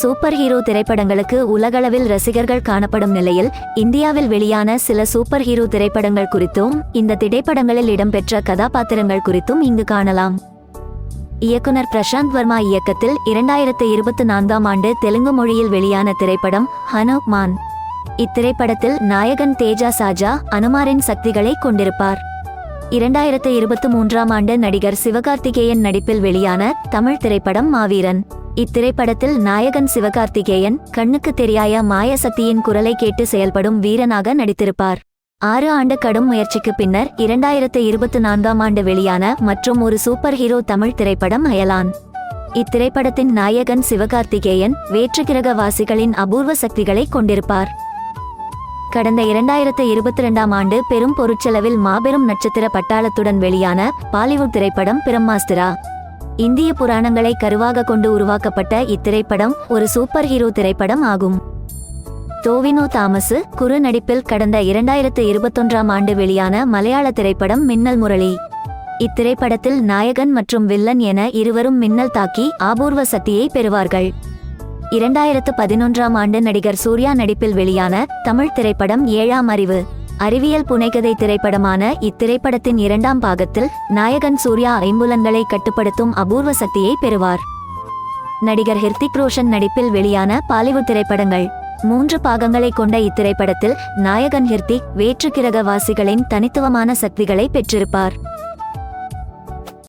Super hero திரைப்படங்களுக்கு உலகளவில் ரசிகர்கள் காணப்படும் நிலையில் இந்தியாவில் வெளியான சில சூப்பர் ஹீரோ திரைப்படங்கள் குறித்தும் இந்த திரைப்படங்களில் இடம்பெற்ற கதாபாத்திரங்கள் குறித்தும் இங்கு காணலாம். இயக்குனர் பிரசாந்த் வர்மா இயக்கத்தில் இரண்டாயிரத்து இருபத்தி நான்காம் ஆண்டு தெலுங்கு மொழியில் வெளியான திரைப்படம் ஹனுமான் இத்திரைப்படத்தில் நாயகன் தேஜா சாஜா அனுமாரின் சக்திகளை கொண்டிருப்பார். இரண்டாயிரத்து இருபத்தி மூன்றாம் ஆண்டு நடிகர் சிவகார்த்திகேயன் நடிப்பில் வெளியான தமிழ் திரைப்படம் மாவீரன். இத்திரைப்படத்தில் நாயகன் சிவகார்த்திகேயன் கண்ணுக்கு தெரியாய மாயசக்தியின் குரலை கேட்டு செயல்படும் வீரனாக நடித்திருப்பார். ஆறு ஆண்டு கடும் முயற்சிக்கு பின்னர் இரண்டாயிரத்து இருபத்தி நான்காம் ஆண்டு வெளியான மற்றும் ஒரு சூப்பர் ஹீரோ தமிழ் திரைப்படம் அயலான். இத்திரைப்படத்தின் நாயகன் சிவகார்த்திகேயன் வேற்றுக்கிரகவாசிகளின் அபூர்வ சக்திகளை கொண்டிருப்பார். கடந்த இரண்டாயிரத்து இருபத்தி ரெண்டாம் ஆண்டு பெரும் பொருட்செலவில் மாபெரும் நட்சத்திர பட்டாளத்துடன் வெளியான பாலிவுட் திரைப்படம் பிரம்மாஸ்திரா. இந்திய புராணங்களை கருவாக கொண்டு உருவாக்கப்பட்ட இத்திரைப்படம் ஒரு சூப்பர் ஹீரோ திரைப்படம் ஆகும். டோவினோ தாமசு குறு நடிப்பில் கடந்த இரண்டாயிரத்து இருபத்தொன்றாம் ஆண்டு வெளியான மலையாள திரைப்படம் மின்னல் முரளி. இத்திரைப்படத்தில் நாயகன் மற்றும் வில்லன் என இருவரும் மின்னல் தாக்கி ஆபூர்வ சக்தியை பெறுவார்கள். இரண்டாயிரத்து பதினொன்றாம் ஆண்டு நடிகர் சூர்யா நடிப்பில் வெளியான தமிழ் திரைப்படம் ஏழாம் அறிவு. அறிவியல் புனைகதை திரைப்படமான இத்திரைப்படத்தின் இரண்டாம் பாகத்தில் நாயகன் சூர்யா ஐம்புலன்களை கட்டுப்படுத்தும் அபூர்வ சக்தியை பெறுவார். நடிகர் ஹிர்திக் ரோஷன் நடிப்பில் வெளியான பாலிவுட் திரைப்படங்கள். மூன்று பாகங்களை கொண்ட இத்திரைப்படத்தில் நாயகன் ஹிர்திக் வேற்றுக்கிரகவாசிகளின் தனித்துவமான சக்திகளை பெற்றிருப்பார்.